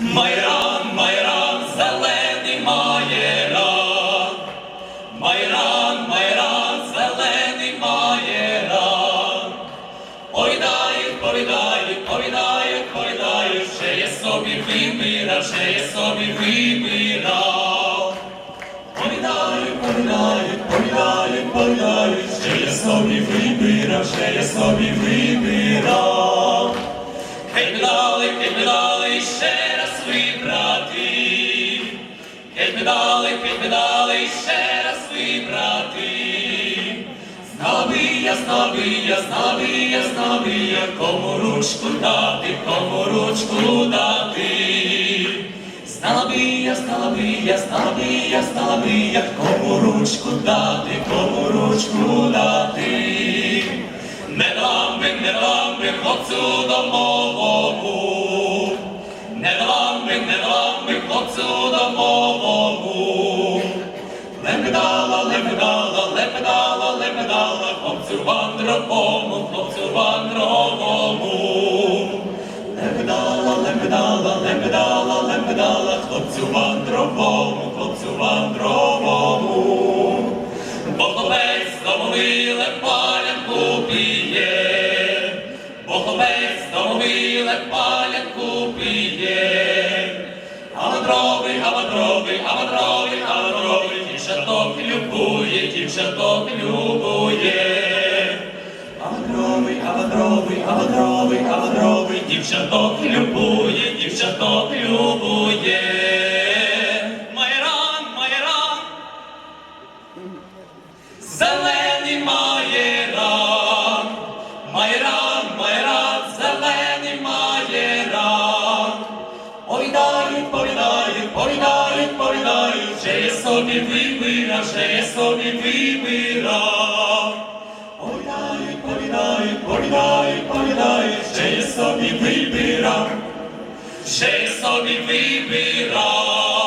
Майран, майран, зелений маєран. Майран, майран, зелений маєран. Повідають, повідають, повідають, повідають, ще я собі вибирав, ще я собі вибирав. Повідають, повідають, повідають, повідають, ще я собі вибирав, ще я собі вибирав. Геть ми ще Геть ми дали, геть ще раз вибрати. Знала би я, знала би кому ручку дати, кому ручку дати. Знала би я, знала би кому ручку дати, кому ручку дати. Не дам би, не дам би хлопцю домовому. Не дам би, не дам би хлопцю домовому. Лебедала, лебедала, лебедала, лебедала, хлопцю вандровому, хлопцю вандровому. Лебедала, лебедала, лебедала, лебедала, хлопцю вандровому, хлопцю вандровому. Бо хлопець домовиле палянку п'є, бо хлопець домовиле палянку п'є. Гавадровий, гавадровий, гавадровий, гавадровий, дівчаток любує, дівчаток любує. Гавадровий, гавадровий, гавадровий, гавадровий, дівчаток любує, дівчаток любує. Повідають, повідають, вже я собі вибирав, вже я собі вибирав. Повідають, повідають, повідають, повідають, вже я собі вибирав, вже я собі вибирав.